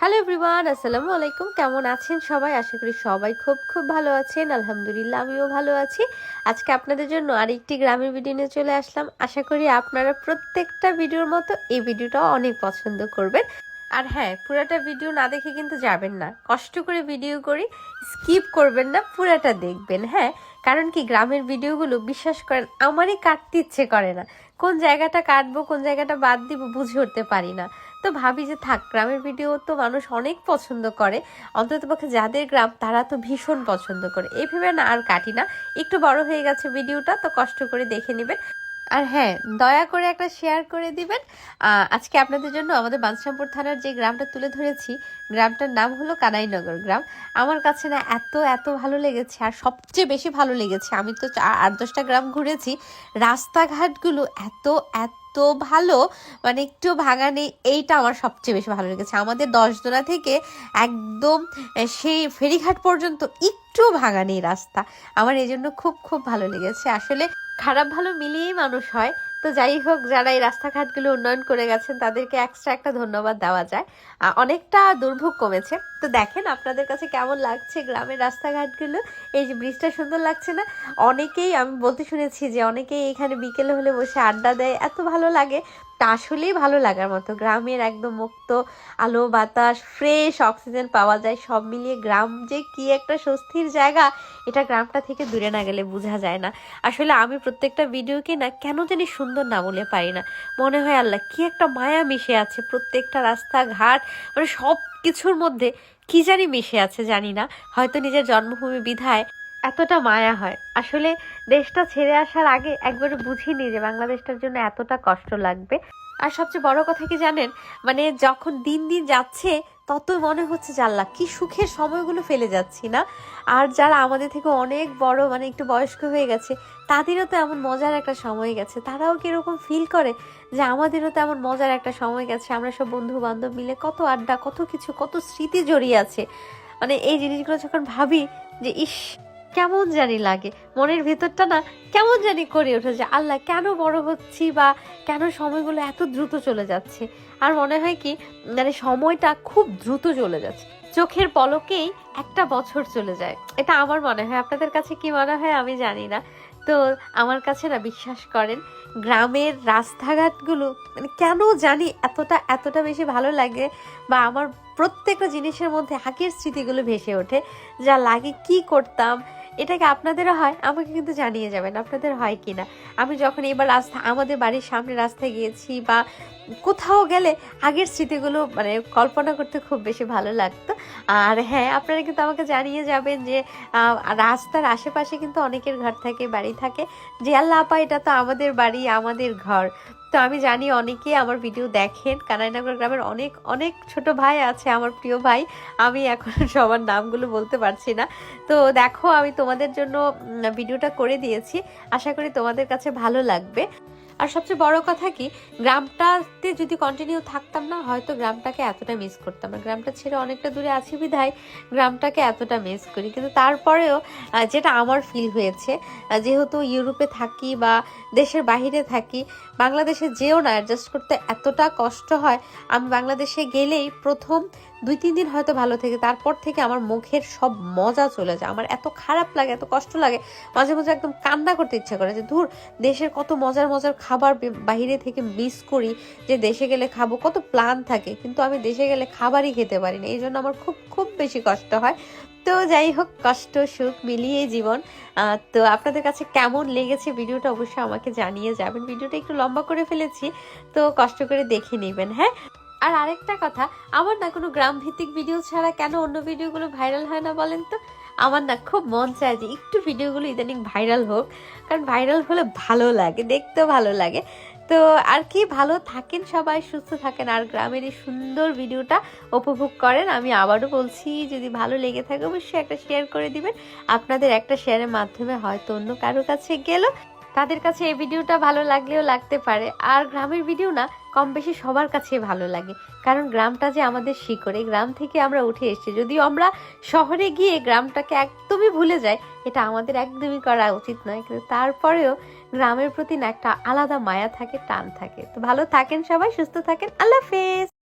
Hello everyone আসসালামু আলাইকুম কেমন আছেন সবাই? আশা করি সবাই খুব খুব ভালো আছেন। আলহামদুলিল্লাহ, আমিও ভালো আছি। আজকে আপনাদের জন্য আরেকটি গ্রামের ভিডিও নিয়ে চলে আসলাম। আশা করি আপনারা প্রত্যেকটা ভিডিওর মতো এই ভিডিওটাও অনেক পছন্দ করবেন। আর হ্যাঁ পুরাটা ভিডিও না দেখে কিন্তু যাবেন না। কষ্ট করে ভিডিও করি স্কিপ করবেন না, পুরাটা দেখবেন। হ্যাঁ কারণ কি, গ্রামের ভিডিওগুলো বিশ্বাস করেন, আমারই কাটতে ইচ্ছে করে না। কোন জায়গাটা কাটবো, কোন জায়গাটা বাদ দিব বুঝে উঠতে পারি না। তো ভাবি যে থাক, গ্রামের ভিডিও তো মানুষ অনেক পছন্দ করে। অন্তত পক্ষে যাদের গ্রাম, তারা তো ভীষণ পছন্দ করে। এই ভেবে না আর কাটি না। একটু বড় হয়ে গেছে ভিডিওটা, তো কষ্ট করে দেখে নেবেন। আর হ্যাঁ দয়া করে একটা শেয়ার করে দিবেন। আজকে আপনাদের জন্য আমাদের বাঞ্ছামপুর থানার যে গ্রামটা তুলে ধরেছি, গ্রামটার নাম হলো কানাইনগর গ্রাম। আমার কাছে না এত এত ভালো লেগেছে আর সবচেয়ে বেশি ভালো লেগেছে। আমি তো আট দশটা গ্রাম ঘুরেছি। রাস্তাঘাটগুলো এত এত তো ভালো মানে একটু ভাঙা নেই, এইটা আমার সবচেয়ে বেশি ভালো লেগেছে। আমাদের দশজনা থেকে একদম সেই ফেরিঘাট পর্যন্ত একটু ভাঙা নেই রাস্তা। আমার এই জন্য খুব খুব ভালো লেগেছে। আসলে খারাপ ভালো মিলিয়েই মানুষ হয়। তো যাই হোক, যারা এই রাস্তাঘাটগুলো উন্নয়ন করে গেছেন, তাদেরকে এক্সট্রা একটা ধন্যবাদ দেওয়া যায়। অনেকটা দুর্ভোগ কমেছে। তো দেখেন আপনাদের কাছে কেমন লাগছে গ্রামের রাস্তাঘাটগুলো? এই যে ব্রিজটা সুন্দর লাগছে না? অনেকেই আমি বলতে শুনেছি যে অনেকেই এখানে বিকেলে হলে বসে আড্ডা দেয়, এত ভালো লাগে। তা আসলেই ভালো লাগার মতো। গ্রামের একদম মুক্ত, আলো, বাতাস ফ্রেশ অক্সিজেন পাওয়া যায়। সব মিলিয়ে গ্রাম যে কি একটা স্বস্তির জায়গা, এটা গ্রামটা থেকে দূরে না গেলে বোঝা যায় না। আসলে আমি প্রত্যেকটা ভিডিওকে না কেন জানি সুন্দর না বলে পারি না। মনে হয় আল্লাহ কি একটা মায়া মিশে আছে প্রত্যেকটা রাস্তাঘাট মানে সব কিছুর মধ্যে। কি জানি মিশে আছে জানি না। হয়তো নিজের জন্মভূমি বিধায় এতটা মায়া হয়। আসলে দেশটা ছেড়ে আসার আগে একবারে বুঝিনি যে বাংলাদেশটার জন্য এতটা কষ্ট লাগবে। আর সবচেয়ে বড় কথা কি জানেন? মানে যখন দিন দিন যাচ্ছে ততই মনে হচ্ছে জানলা কি সুখের সময়গুলো ফেলে যাচ্ছি না? আর যারা আমাদের থেকে অনেক বড় মানে একটু বয়স্ক হয়ে গেছে, তাদেরও তো এমন মজার একটা সময় গেছে। তারাও কীরকম ফিল করে যে আমাদেরও তো এমন মজার একটা সময় গেছে। আমরা সব বন্ধু বান্ধব মিলে কত আড্ডা, কত কিছু, কত স্মৃতি জড়িয়ে আছে। মানে এই জিনিসগুলো যখন ভাবি যে, ইস কেমন জানি লাগে। মনের ভেতরটা না কেমন জানি করে ওঠে যে আল্লাহ, কেন বড় হচ্ছি বা কেন সময়গুলো এত দ্রুত চলে যাচ্ছে? আর মনে হয় কি মানে সময়টা খুব দ্রুত চলে যাচ্ছে। চোখের পলকেই একটা বছর চলে যায়। এটা আমার মনে হয়। আপনাদের কাছে কি মনে হয় আমি জানি না। তো আমার কাছে না বিশ্বাস করেন, গ্রামের রাস্তাঘাটগুলো মানে কেন জানি এতটা এতটা বেশি ভালো লাগে বা আমার প্রত্যেকটা জিনিসের মধ্যে হাকির স্মৃতিগুলো ভেসে ওঠে। যা লাগে কি করতাম এটাকে আপনাদেরও হয়? আমাকে কিন্তু জানিয়ে যাবেন আপনাদের হয় কিনা। আমি যখন এবার রাস্তা আমাদের বাড়ির সামনে রাস্তায় গিয়েছি বা কোথাও গেলে আগের স্মৃতিগুলো মানে কল্পনা করতে খুব বেশি ভালো লাগতো। আর হ্যাঁ আপনারা কিন্তু আমাকে জানিয়ে যাবেন যে রাস্তার আশেপাশে কিন্তু অনেকের ঘর থাকে, বাড়ি থাকে। যে আল্লাহ আপা, এটা তো আমাদের বাড়ি, আমাদের ঘর। তো আমি জানি অনেকেই আমার ভিডিও দেখেন। কানাইনগর গ্রামের অনেক অনেক ছোট ভাই আছে, আমার প্রিয় ভাই। আমি এখন সবার নামগুলো বলতে পারছি না। তো দেখো, আমি তোমাদের জন্য ভিডিওটা করে দিয়েছি। আশা করি তোমাদের কাছে ভালো লাগবে। আর সবচেয়ে বড় কথা কি, গ্রামটাতে যদি কন্টিনিউ থাকতাম না, হয়তো গ্রামটাকে এতটা মিস করতাম। না গ্রামটা ছেড়ে অনেকটা দূরে আছি বিধায় গ্রামটাকে এতটা মিস করি। কিন্তু তারপরেও যেটা আমার ফিল হয়েছে যেহেতু ইউরোপে থাকি বা দেশের বাইরে থাকি, বাংলাদেশে যেও না অ্যাডজাস্ট করতে এতটা কষ্ট হয়, আমি বাংলাদেশে গেলেই প্রথম দুই, তিন দিন হয়তো ভালো থেকে, তারপর থেকে আমার মুখের সব মজা চলে যায়। আমার এত খারাপ লাগে, এত কষ্ট লাগে, মাঝে মাঝে একদম কান্না করতে ইচ্ছা করে যে, ধুর, দেশের কত মজার মজার খাবার বাইরে থেকে মিস করি যে দেশে গেলে খাব, কত প্ল্যান থাকে, কিন্তু আমি দেশে গেলে খাবারই খেতে পারি না এই জন্য আমার খুব খুব বেশি কষ্ট হয়। তো যাই হোক, কষ্ট, সুখ মিলিয়ে জীবন। তো আপনাদের কাছে কেমন লেগেছে ভিডিওটা অবশ্যই আমাকে জানিয়ে যাবেন। ভিডিওটা একটু লম্বা করে ফেলেছি, তো কষ্ট করে দেখে নেবেন হ্যাঁ? আর আরেকটা কথা, আমার না কোনো গ্রাম ভিত্তিক ভিডিও ছাড়া কেন অন্য ভিডিওগুলো ভাইরাল হয় না বলেন তো? আমার না খুব মন চায় যে একটু ভিডিওগুলো ইদানিং ভাইরাল হোক, কারণ ভাইরাল হলে ভালো লাগে, দেখতেও ভালো লাগে। তো আর কি, ভালো থাকেন সবাই, সুস্থ থাকেন। আর গ্রামের এই সুন্দর ভিডিওটা উপভোগ করেন। আমি আবারও বলছি, যদি ভালো লেগে থাকে অবশ্যই একটা শেয়ার করে দিবেন। আপনাদের একটা শেয়ারের মাধ্যমে হয়তো অন্য কারও কাছে গেল। তাদের কাছে এই ভিডিওটা ভালো লাগলেও লাগতে পারে। আর গ্রামের ভিডিও না কম বেশি সবার কাছে ভালো লাগে। কারণ গ্রামটা যে আমাদের শিকড়ে, গ্রাম থেকে আমরা উঠে এসেছি। যদিও আমরা শহরে গিয়ে গ্রামটাকে একদমই ভুলে যাই, এটা আমাদের একদমই করা উচিত নয়। কিন্তু তারপরেও গ্রামের প্রতি না একটা আলাদা মায়া থাকে, টান থাকে। তো ভালো থাকেন সবাই, সুস্থ থাকেন। আল্লাহ হাফেজ!